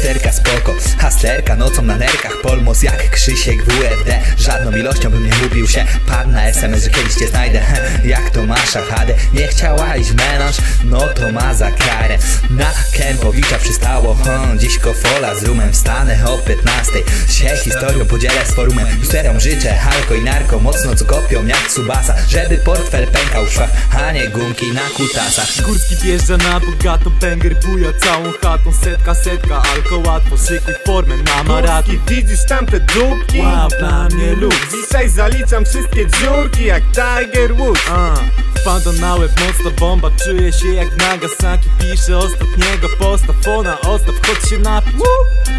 Sterka spoko, hasterka nocą na nerkach. Polmos jak Krzysiek WFD Żadną ilością bym nie lubił się. Pan na SMS, że kiedyś cię znajdę. Jak to masza HD Nie chciałaś w melanż? No to ma za karę. Na Kępowicza przystało hmm, Dziś kofola z rumem. Wstanę o 15 Się historią podzielę z forumem. Justerom życzę halko i narko Mocno co kopią jak subasa Żeby portfel pękał w szwach A nie gumki na kutasach. Górski wjeżdża na bogato, banger buja całą chatą. Setka, setka, alko łatwo, szykuj formę na maraton. Górski, widzisz tamte dupki? Wow, dla mnie luz. Dzisiaj zaliczam wszystkie dziurki jak Tiger Woods. A, Wpada na łeb mocna bomba Czuję się jak w Nagasaki Piszę ostatniego posta Fona ostaw, chodź się napić.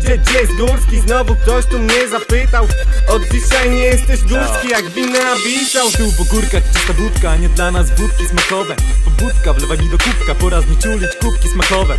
Gdzie, gdzie jest Górski? Znowu ktoś tu mnie zapytał. Od dzisiaj nie jesteś Górski jak wina wisał Tu po górkach czysta wódka, nie dla nas wódki smakowe. Pobudka wlewa mi do kubka, pora znieczulić kubki smakowe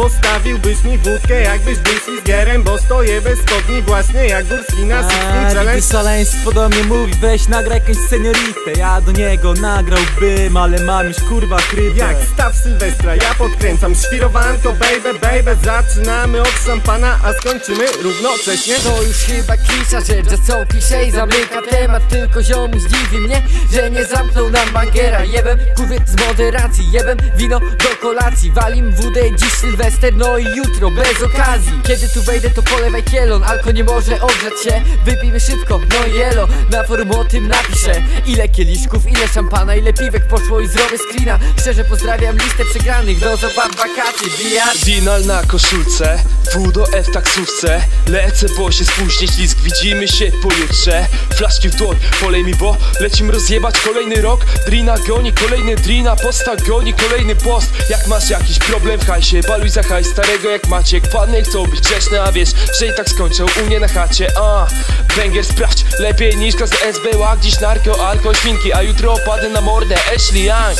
Postawiłbyś mi wódkę jakbyś był ślizgerem Bo stoję bez spodni właśnie jak Górski na Sixteen Challenge. szaleństwo do mnie mówi Weź nagraj jakąś senioritę. Ja do niego nagrałbym, ale mam już kurwa kryte Jak staw Sylwestra, ja podkręcam. Świrowanko, baby, baby Zaczynamy od szampana, a skończymy równocześnie. To już chyba klisza rzecz, że są klisze i zamyka temat Tylko ziomu zdziwi mnie, że nie zamknął nam bankera. Jebem kurwy z moderacji, jebem wino do kolacji. Walim wódę dziś Sylwester, no i jutro bez okazji. Kiedy tu wejdę to polewaj kielon, alko nie może ogrzać się. Wypijmy szybko, no jelo, na forum o tym napiszę. Ile kieliszków, ile szampana, ile piwek poszło i zrobię screena. Szczerze pozdrawiam listę przegranych, do zobac wakacji, bijar Dinal na koszulce, W do F taksówce Lecę, bo się spóźnię, ślizg, widzimy się pojutrze. Flaszki w dłoń, polej mi, bo lecimy rozjebać kolejny rok. Drina goni, kolejny drina, posta goni, kolejny post. Jak masz jakiś problem w hajsie, baluj za hajs starego jak Maciek. Panny chcą być grzeczne, a wiesz, że i tak skończą u mnie na chacie. A, Węgier sprawdź, lepiej niż z SB Łak dziś narko, alko, świnki, a jutro opadę na mordę. Ashley Young.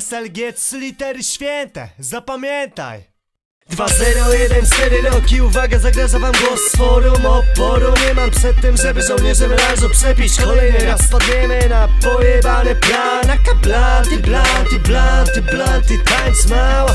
SLG trzy litery święte, zapamiętaj 2014 roki, uwaga, zagraża wam głos. Z forum oporu Nie mam przed tym, żeby żołnierze melanżu przepić. Kolejny raz wpadniemy na pojebany plan. Na kablanty, blanty, blanty, blanty, tańcz mała.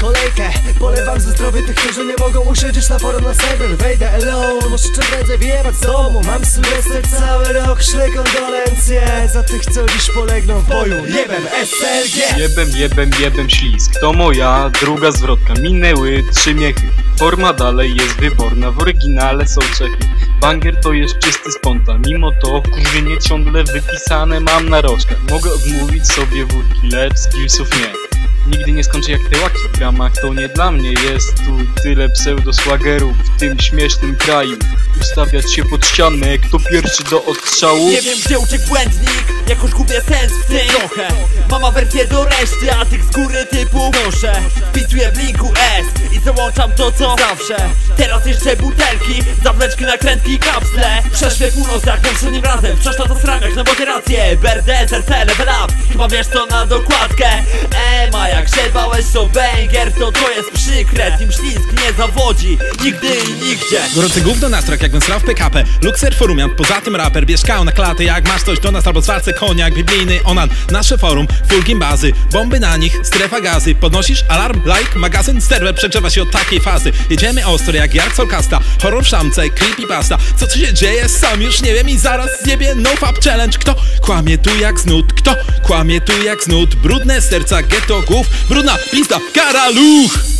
Kolejkę polewam ze zdrowie tych, którzy nie mogą usiedzieć na forum na serwer. Wejdę alone, muszę czym prędzej wyjebać z domu. Mam sylwester cały rok, szle kondolencje. Za tych, co dziś polegną w boju. Jebem SLG Jebem, jebem, jebem ślizg. To moja druga zwrotka. Minęły trzy miechy. Forma dalej jest wyborna W oryginale są Czechy. Banger to jest czysty spontan Mimo to wkurwienie ciągle wypisane mam na rożkach. Mogę odmówić sobie wódki Lecz skillsów nie Nigdy nie skończę jak te łaki w gramach To nie dla mnie jest tu tyle pseudo-szlagerów W tym śmiesznym kraju. Ustawiać się pod ścianę Kto pierwszy do odstrzału Nie wiem gdzie uciekł błędnik Jakoś gubię sens w tym. Trochę. Mama wersję do reszty, a tych z góry typu noszę Wpisuję w linku S i załączam to co zawsze. Teraz jeszcze butelki, zawleczki, nakrętki, kapsle. Przeszły północ jak poprzednim razem. Wciąż na to sramiach na moderację. BRD, SRC, level up. Chyba wiesz to na dokładkę jak grzebałeś to To jest przykre, tym ślizg nie zawodzi Nigdy i nigdzie. Gorące gówno na strak jakbym srał w PKP Luxer forumiant, poza tym raper Bierz kał na klatę jak masz coś do nas Albo zwarce koniak, biblijny. Onan Nasze forum, full gimbazy Bomby na nich, strefa gazy. Podnosisz alarm, like, magazyn Serwer. Przegrzewa się od takiej fazy. Jedziemy ostro jak Jark Solcasta Horror w szamce, creepypasta Co tu się dzieje, sam już nie wiem I zaraz zjebie. No fab challenge. Kto kłamie tu jak znud? Kto kłamie tu jak znud? Brudne serca, ghetto głów. Brudna pista, Caralu.